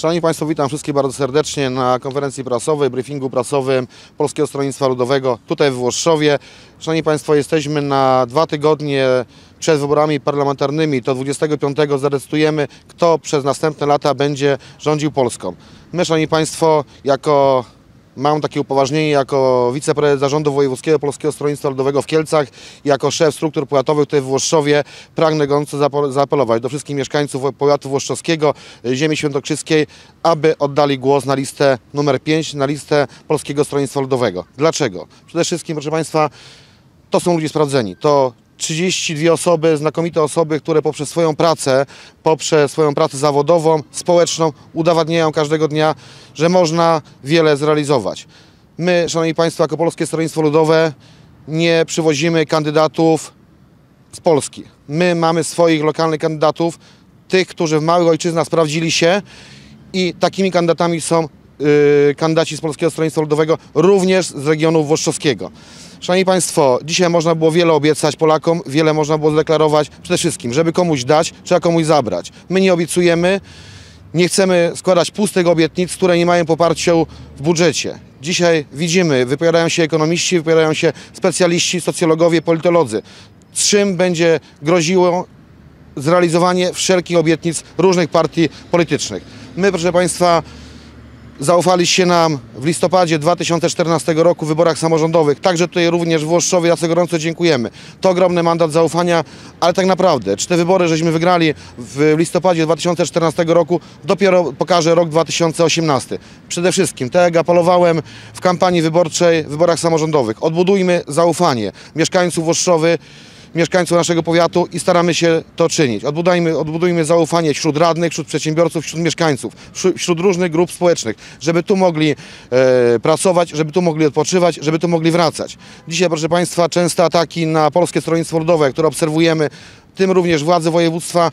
Szanowni Państwo, witam wszystkich bardzo serdecznie na konferencji prasowej, briefingu prasowym Polskiego Stronnictwa Ludowego tutaj w Włoszowie. Szanowni Państwo, jesteśmy na dwa tygodnie przed wyborami parlamentarnymi. To 25 zadecydujemy, kto przez następne lata będzie rządził Polską. My, Szanowni Państwo, jako Mam takie upoważnienie jako wiceprezes zarządu wojewódzkiego Polskiego Stronnictwa Ludowego w Kielcach i jako szef struktur powiatowych tutaj w Włoszczowie pragnę gorąco zaapelować do wszystkich mieszkańców powiatu włoszczowskiego, y, ziemi świętokrzyskiej, aby oddali głos na listę numer 5, na listę Polskiego Stronnictwa Ludowego. Dlaczego? Przede wszystkim, proszę Państwa, to są ludzie sprawdzeni. To 32 osoby, znakomite osoby, które poprzez swoją pracę, poprzez swoją pracę zawodową, społeczną udowadniają każdego dnia, że można wiele zrealizować. My, Szanowni Państwo, jako Polskie Stronnictwo Ludowe nie przywozimy kandydatów z Polski. My mamy swoich lokalnych kandydatów, tych, którzy w małych ojczyznach sprawdzili się i takimi kandydatami są yy, kandydaci z Polskiego Stronnictwa Ludowego, również z regionu włoszczowskiego. Szanowni Państwo, dzisiaj można było wiele obiecać Polakom, wiele można było zdeklarować. Przede wszystkim, żeby komuś dać, trzeba komuś zabrać. My nie obiecujemy, nie chcemy składać pustych obietnic, które nie mają poparcia w budżecie. Dzisiaj widzimy, wypowiadają się ekonomiści, wypowiadają się specjaliści, socjologowie, politolodzy. Czym będzie groziło zrealizowanie wszelkich obietnic różnych partii politycznych. My, proszę Państwa, zaufaliście nam w listopadzie 2014 roku w wyborach samorządowych. Także tutaj również w Włoszczowie, co gorąco dziękujemy. To ogromny mandat zaufania, ale tak naprawdę, czy te wybory żeśmy wygrali w listopadzie 2014 roku, dopiero pokaże rok 2018. Przede wszystkim, tak jak apelowałem w kampanii wyborczej, w wyborach samorządowych, odbudujmy zaufanie mieszkańców Włoszczowy, mieszkańców naszego powiatu i staramy się to czynić. Odbudujmy, odbudujmy zaufanie wśród radnych, wśród przedsiębiorców, wśród mieszkańców, wśród, różnych grup społecznych, żeby tu mogli e, pracować, żeby tu mogli odpoczywać, żeby tu mogli wracać. Dzisiaj, proszę Państwa, częste ataki na Polskie Stronnictwo Ludowe, które obserwujemy, tym również władze województwa,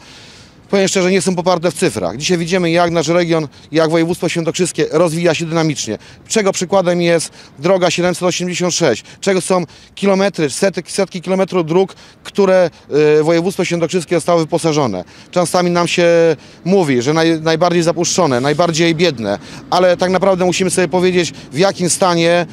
Powiem szczerze, nie są poparte w cyfrach. Dzisiaj widzimy, jak nasz region, jak województwo świętokrzyskie rozwija się dynamicznie. Czego przykładem jest droga 786, czego są kilometry, setki, setki kilometrów dróg, które y, województwo świętokrzyskie zostało wyposażone. Czasami nam się mówi, że naj, najbardziej zapuszczone, najbardziej biedne, ale tak naprawdę musimy sobie powiedzieć, w jakim stanie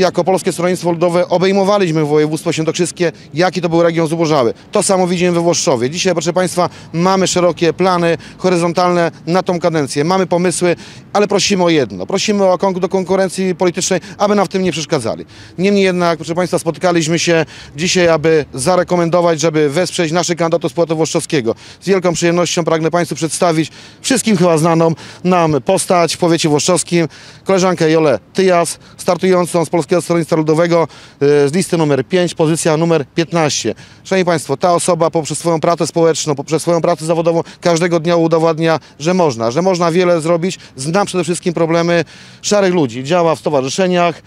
jako Polskie Stronnictwo Ludowe obejmowaliśmy województwo świętokrzyskie, jaki to był region zubożały. To samo widzimy we Włoszczowie. Dzisiaj, proszę Państwa, mamy szerokie plany horyzontalne na tą kadencję. Mamy pomysły, ale prosimy o jedno. Prosimy o do konkurencji politycznej, aby nam w tym nie przeszkadzali. Niemniej jednak, proszę Państwa, spotykaliśmy się dzisiaj, aby zarekomendować, żeby wesprzeć naszych kandydatów z powiatu włoszczowskiego. Z wielką przyjemnością pragnę Państwu przedstawić wszystkim chyba znaną nam postać w powiecie włoszczowskim, koleżankę Jolę Tyjas, startującą z Polskiego Stronnictwa Ludowego e, z listy numer 5, pozycja numer 15. Szanowni Państwo, ta osoba poprzez swoją pracę społeczną, poprzez swoją pracę zawodową każdego dnia udowadnia, że można, że można wiele zrobić. Zna przede wszystkim problemy szarych ludzi. Działa w stowarzyszeniach,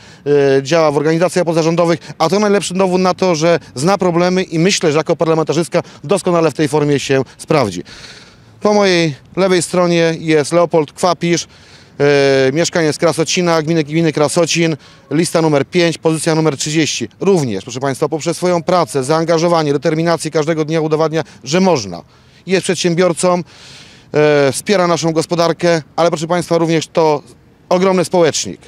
e, działa w organizacjach pozarządowych, a to najlepszy dowód na to, że zna problemy i myślę, że jako parlamentarzystka doskonale w tej formie się sprawdzi. Po mojej lewej stronie jest Leopold Kwapisz, e, mieszkaniec Krasocina, gminy, gminy Krasocin, lista numer 5, pozycja numer 30. Również, proszę Państwa, poprzez swoją pracę, zaangażowanie, determinację każdego dnia udowadnia, że można. Jest przedsiębiorcą, wspiera naszą gospodarkę, ale proszę Państwa, również to ogromny społecznik.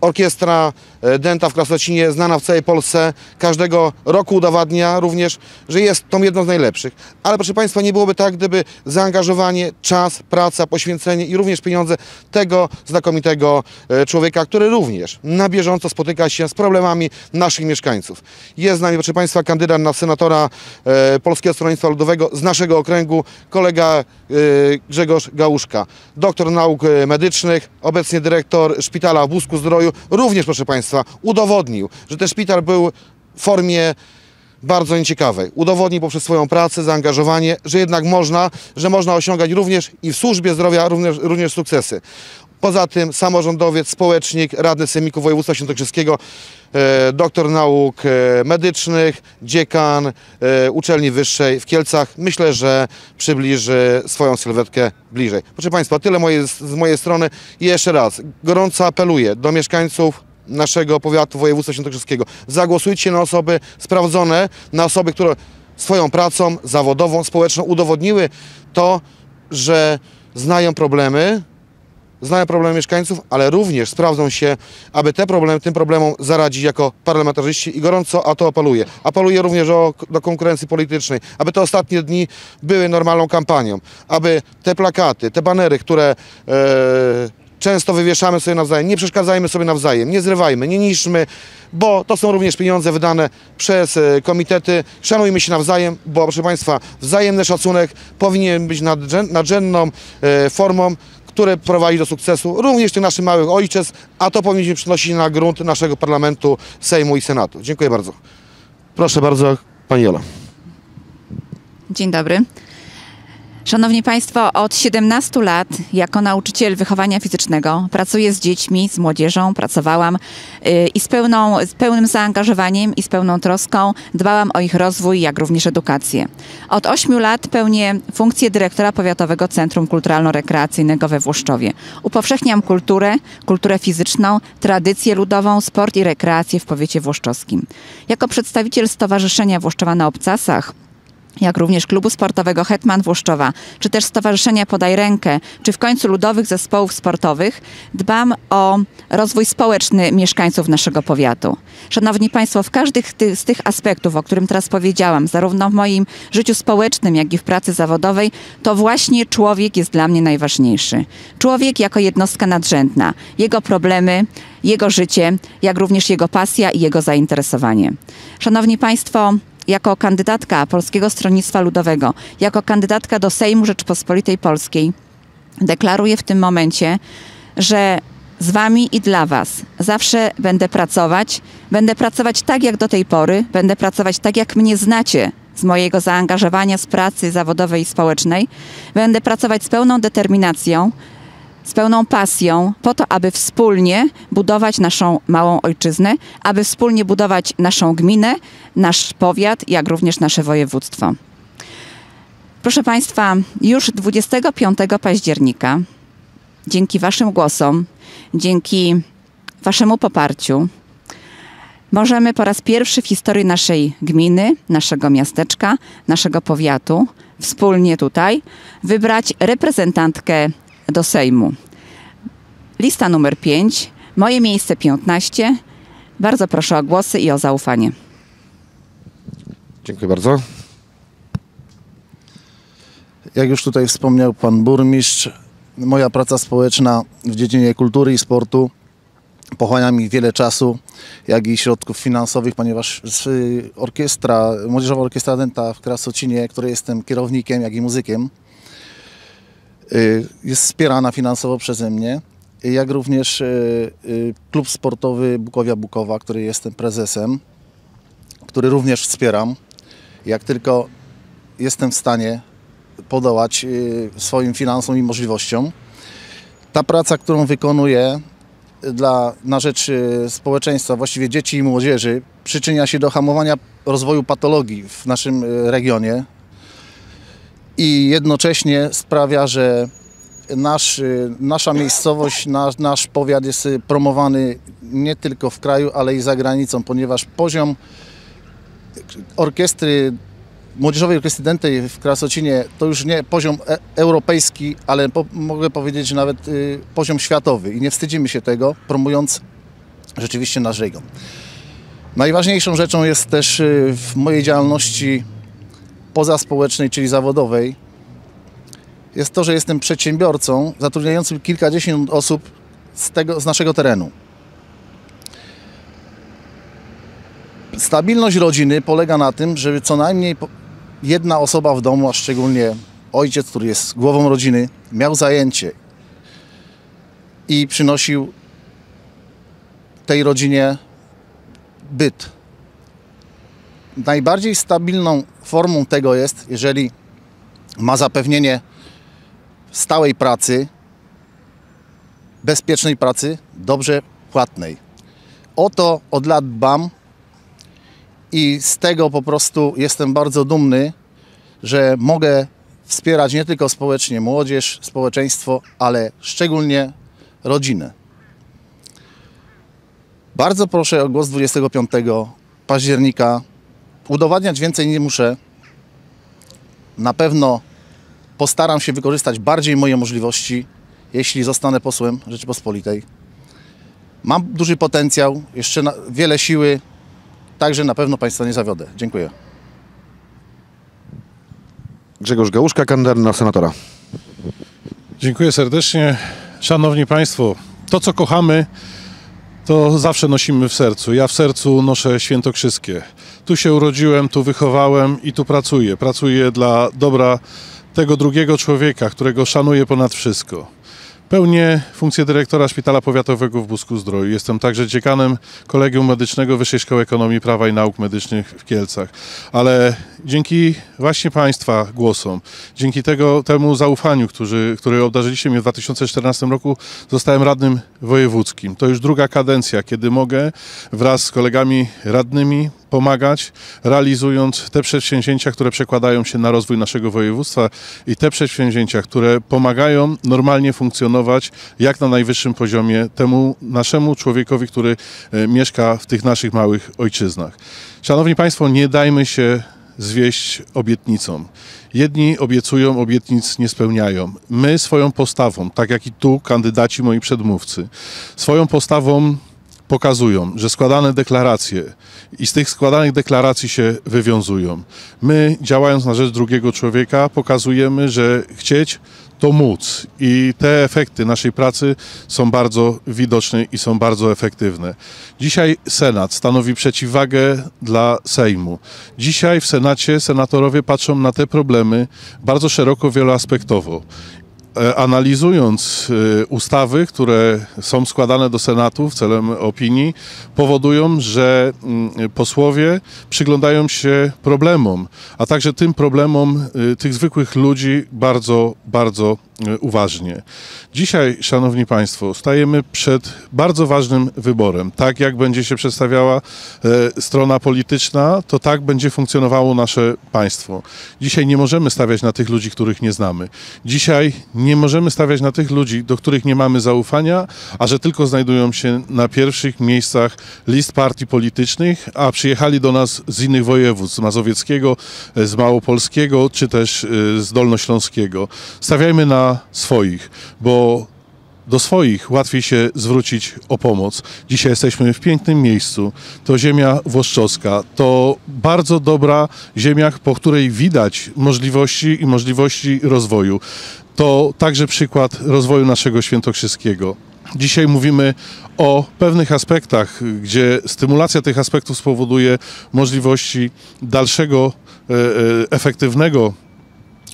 Orkiestra e, Denta w Krasocinie, znana w całej Polsce, każdego roku udowadnia również, że jest tą jedną z najlepszych. Ale proszę Państwa, nie byłoby tak, gdyby zaangażowanie, czas, praca, poświęcenie i również pieniądze tego znakomitego e, człowieka, który również na bieżąco spotyka się z problemami naszych mieszkańców. Jest z nami, proszę Państwa, kandydat na senatora e, Polskiego Stronnictwa Ludowego z naszego okręgu, kolega e, Grzegorz Gałuszka, doktor nauk e, medycznych, obecnie dyrektor szpitala w Busku Zdroju, również, proszę Państwa, udowodnił, że ten szpital był w formie bardzo nieciekawej. Udowodnił poprzez swoją pracę, zaangażowanie, że jednak można, że można osiągać również i w służbie zdrowia również, również sukcesy. Poza tym samorządowiec, społecznik, radny Sejmiku Województwa Świętokrzyskiego, e, doktor nauk e, medycznych, dziekan e, uczelni wyższej w Kielcach. Myślę, że przybliży swoją sylwetkę bliżej. Proszę Państwa, tyle moje, z mojej strony. I jeszcze raz, gorąco apeluję do mieszkańców naszego powiatu województwa świętokrzyskiego. Zagłosujcie na osoby sprawdzone, na osoby, które swoją pracą zawodową, społeczną udowodniły to, że znają problemy, znają problemy mieszkańców, ale również sprawdzą się, aby te problemy, tym problemom zaradzić jako parlamentarzyści i gorąco o to apeluję. Apeluję również o, do konkurencji politycznej, aby te ostatnie dni były normalną kampanią, aby te plakaty, te banery, które e, często wywieszamy sobie nawzajem, nie przeszkadzajmy sobie nawzajem, nie zrywajmy, nie niszczmy, bo to są również pieniądze wydane przez e, komitety. Szanujmy się nawzajem, bo proszę Państwa, wzajemny szacunek powinien być nadrzę- nadrzędną e, formą, które prowadzi do sukcesu również tych naszych małych ojczyzn, a to powinniśmy przynosić na grunt naszego parlamentu, Sejmu i Senatu. Dziękuję bardzo. Proszę bardzo, Pani Jola. Dzień dobry. Szanowni Państwo, od 17 lat jako nauczyciel wychowania fizycznego pracuję z dziećmi, z młodzieżą, pracowałam yy, i z, pełną, z pełnym zaangażowaniem i z pełną troską dbałam o ich rozwój, jak również edukację. Od 8 lat pełnię funkcję dyrektora Powiatowego Centrum Kulturalno-Rekreacyjnego we Włoszczowie. Upowszechniam kulturę, kulturę fizyczną, tradycję ludową, sport i rekreację w powiecie włoszczowskim. Jako przedstawiciel Stowarzyszenia Włoszczowa na Obcasach jak również klubu sportowego Hetman Włoszczowa, czy też Stowarzyszenia Podaj Rękę, czy w końcu ludowych zespołów sportowych, dbam o rozwój społeczny mieszkańców naszego powiatu. Szanowni Państwo, w każdym z tych aspektów, o którym teraz powiedziałam, zarówno w moim życiu społecznym, jak i w pracy zawodowej, to właśnie człowiek jest dla mnie najważniejszy. Człowiek jako jednostka nadrzędna, jego problemy, jego życie, jak również jego pasja i jego zainteresowanie. Szanowni Państwo, jako kandydatka Polskiego Stronnictwa Ludowego, jako kandydatka do Sejmu Rzeczpospolitej Polskiej, deklaruję w tym momencie, że z Wami i dla Was zawsze będę pracować. Będę pracować tak jak do tej pory, będę pracować tak jak mnie znacie z mojego zaangażowania, z pracy zawodowej i społecznej. Będę pracować z pełną determinacją, z pełną pasją po to, aby wspólnie budować naszą małą ojczyznę, aby wspólnie budować naszą gminę, nasz powiat, jak również nasze województwo. Proszę Państwa, już 25 października, dzięki Waszym głosom, dzięki Waszemu poparciu, możemy po raz pierwszy w historii naszej gminy, naszego miasteczka, naszego powiatu, wspólnie tutaj, wybrać reprezentantkę do Sejmu. Lista numer 5, moje miejsce 15. Bardzo proszę o głosy i o zaufanie. Dziękuję bardzo. Jak już tutaj wspomniał pan burmistrz, moja praca społeczna w dziedzinie kultury i sportu pochłania mi wiele czasu, jak i środków finansowych, ponieważ y, orkiestra, Młodzieżowa Orkiestra Denta w Krasocinie, której jestem kierownikiem, jak i muzykiem, jest wspierana finansowo przeze mnie, jak również y, klub sportowy Bukowia Bukowa, który jestem prezesem, który również wspieram. Jak tylko jestem w stanie podołać swoim finansom i możliwościom. Ta praca, którą wykonuję dla, na rzecz społeczeństwa, właściwie dzieci i młodzieży, przyczynia się do hamowania rozwoju patologii w naszym regionie i jednocześnie sprawia, że nasz, nasza miejscowość, nasz, nasz powiat jest promowany nie tylko w kraju, ale i za granicą, ponieważ poziom orkiestry Młodzieżowej Orkiestry Dentej w Krasocinie to już nie poziom e europejski, ale po, mogę powiedzieć, nawet y, poziom światowy i nie wstydzimy się tego, promując rzeczywiście nasz region. Najważniejszą rzeczą jest też y, w mojej działalności pozaspołecznej, czyli zawodowej, jest to, że jestem przedsiębiorcą zatrudniającym kilkadziesiąt osób z, tego, z naszego terenu. Stabilność rodziny polega na tym, żeby co najmniej jedna osoba w domu, a szczególnie ojciec, który jest głową rodziny, miał zajęcie i przynosił tej rodzinie byt. Najbardziej stabilną formą tego jest, jeżeli ma zapewnienie stałej pracy, bezpiecznej pracy, dobrze płatnej. O to od lat dbam i z tego po prostu jestem bardzo dumny, że mogę wspierać nie tylko społecznie młodzież, społeczeństwo, ale szczególnie rodzinę. Bardzo proszę o głos 25 października. Udowadniać więcej nie muszę. Na pewno postaram się wykorzystać bardziej moje możliwości, jeśli zostanę posłem Rzeczypospolitej. Mam duży potencjał, jeszcze na, wiele siły, także na pewno Państwa nie zawiodę. Dziękuję. Grzegorz Gałuszka, kandydat na senatora. Dziękuję serdecznie. Szanowni Państwo, to co kochamy, to zawsze nosimy w sercu. Ja w sercu noszę świętokrzyskie. Tu się urodziłem, tu wychowałem i tu pracuję. Pracuję dla dobra tego drugiego człowieka, którego szanuję ponad wszystko. Pełnię funkcję dyrektora Szpitala Powiatowego w Busku Zdroju. Jestem także dziekanem Kolegium Medycznego Wyższej Szkoły Ekonomii, Prawa i Nauk Medycznych w Kielcach. Ale dzięki właśnie Państwa głosom, dzięki tego, temu zaufaniu, którzy, który obdarzyliście mnie w 2014 roku, zostałem radnym wojewódzkim. To już druga kadencja, kiedy mogę wraz z kolegami radnymi pomagać, realizując te przedsięwzięcia, które przekładają się na rozwój naszego województwa i te przedsięwzięcia, które pomagają normalnie funkcjonować jak na najwyższym poziomie temu naszemu człowiekowi, który e, mieszka w tych naszych małych ojczyznach. Szanowni Państwo, nie dajmy się zwieść obietnicom. Jedni obiecują, obietnic nie spełniają. My swoją postawą, tak jak i tu kandydaci moi przedmówcy, swoją postawą pokazują, że składane deklaracje i z tych składanych deklaracji się wywiązują. My, działając na rzecz drugiego człowieka, pokazujemy, że chcieć to móc i te efekty naszej pracy są bardzo widoczne i są bardzo efektywne. Dzisiaj Senat stanowi przeciwwagę dla Sejmu. Dzisiaj w Senacie senatorowie patrzą na te problemy bardzo szeroko, wieloaspektowo analizując e, ustawy, które są składane do Senatu w celem opinii, powodują, że mm, posłowie przyglądają się problemom, a także tym problemom e, tych zwykłych ludzi bardzo, bardzo e, uważnie. Dzisiaj, Szanowni Państwo, stajemy przed bardzo ważnym wyborem. Tak jak będzie się przedstawiała e, strona polityczna, to tak będzie funkcjonowało nasze państwo. Dzisiaj nie możemy stawiać na tych ludzi, których nie znamy. Dzisiaj nie możemy stawiać na tych ludzi, do których nie mamy zaufania, a że tylko znajdują się na pierwszych miejscach list partii politycznych, a przyjechali do nas z innych województw, z Mazowieckiego, e, z Małopolskiego, czy też e, z Dolnośląskiego. Stawiajmy na swoich, bo do swoich łatwiej się zwrócić o pomoc. Dzisiaj jesteśmy w pięknym miejscu. To ziemia włoszczowska. To bardzo dobra ziemia, po której widać możliwości i możliwości rozwoju. To także przykład rozwoju naszego świętokrzyskiego. Dzisiaj mówimy o pewnych aspektach, gdzie stymulacja tych aspektów spowoduje możliwości dalszego e, e, efektywnego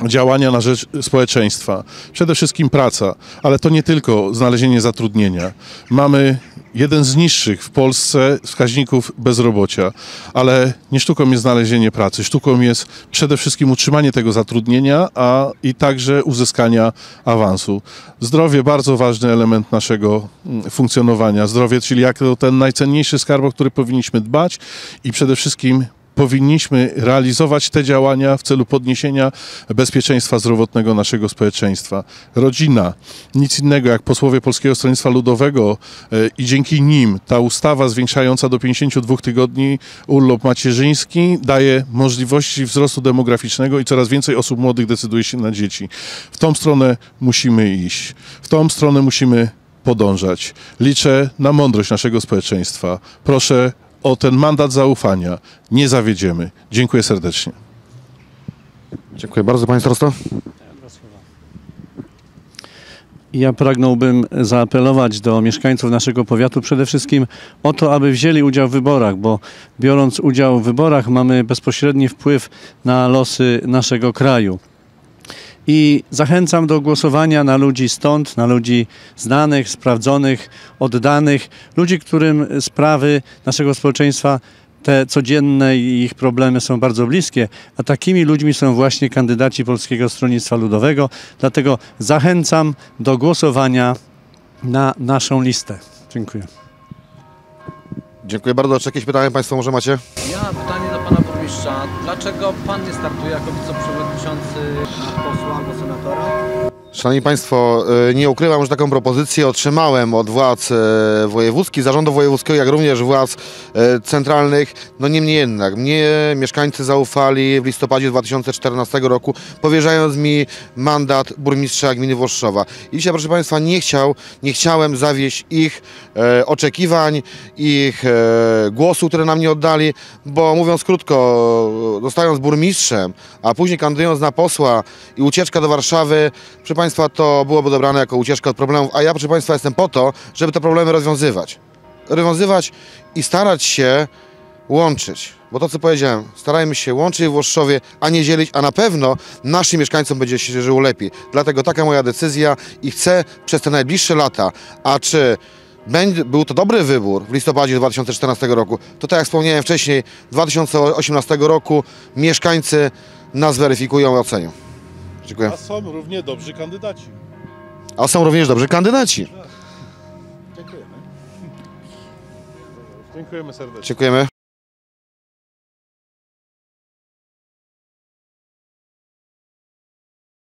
działania na rzecz społeczeństwa. Przede wszystkim praca, ale to nie tylko znalezienie zatrudnienia. Mamy jeden z niższych w Polsce wskaźników bezrobocia, ale nie sztuką jest znalezienie pracy. Sztuką jest przede wszystkim utrzymanie tego zatrudnienia, a i także uzyskania awansu. Zdrowie bardzo ważny element naszego mm, funkcjonowania. Zdrowie, czyli jako ten najcenniejszy skarb, o który powinniśmy dbać i przede wszystkim powinniśmy realizować te działania w celu podniesienia bezpieczeństwa zdrowotnego naszego społeczeństwa. Rodzina, nic innego jak posłowie Polskiego Stronnictwa Ludowego e, i dzięki nim ta ustawa zwiększająca do 52 tygodni urlop macierzyński daje możliwości wzrostu demograficznego i coraz więcej osób młodych decyduje się na dzieci. W tą stronę musimy iść. W tą stronę musimy podążać. Liczę na mądrość naszego społeczeństwa. Proszę o ten mandat zaufania. Nie zawiedziemy. Dziękuję serdecznie. Dziękuję bardzo, panie starosto. Ja pragnąłbym zaapelować do mieszkańców naszego powiatu przede wszystkim o to, aby wzięli udział w wyborach, bo biorąc udział w wyborach mamy bezpośredni wpływ na losy naszego kraju. I zachęcam do głosowania na ludzi stąd, na ludzi znanych, sprawdzonych, oddanych, ludzi, którym sprawy naszego społeczeństwa te codzienne i ich problemy są bardzo bliskie, a takimi ludźmi są właśnie kandydaci Polskiego Stronnictwa Ludowego. Dlatego zachęcam do głosowania na naszą listę. Dziękuję. Dziękuję bardzo. Czy jakieś pytania państwo może macie? Ja mam pytanie do pana burmistrza. Dlaczego pan nie startuje jako wiceprzewodniczący posła albo senatora? Szanowni Państwo, y, nie ukrywam, że taką propozycję otrzymałem od władz e, wojewódzkich, zarządu wojewódzkiego, jak również władz e, centralnych. No niemniej jednak, mnie mieszkańcy zaufali w listopadzie 2014 roku, powierzając mi mandat burmistrza gminy Włoszczowa. I dzisiaj, proszę Państwa, nie chciał, nie chciałem zawieść ich e, oczekiwań, ich e, głosu, które nam nie oddali, bo mówiąc krótko, zostając burmistrzem, a później kandydując na posła i ucieczka do Warszawy, proszę Państwa, to byłoby dobrane jako ucieczka od problemów, a ja, proszę Państwa, jestem po to, żeby te problemy rozwiązywać. Rozwiązywać i starać się łączyć. Bo to, co powiedziałem, starajmy się łączyć w Włoszczowie, a nie dzielić, a na pewno naszym mieszkańcom będzie się żyło lepiej. Dlatego taka moja decyzja i chcę przez te najbliższe lata, a czy był to dobry wybór w listopadzie 2014 roku, to tak jak wspomniałem wcześniej, 2018 roku mieszkańcy nas weryfikują i ocenią. Dziękuję. A są równie dobrzy kandydaci. A są również dobrzy kandydaci. Dziękujemy. Dziękujemy serdecznie. Dziękujemy.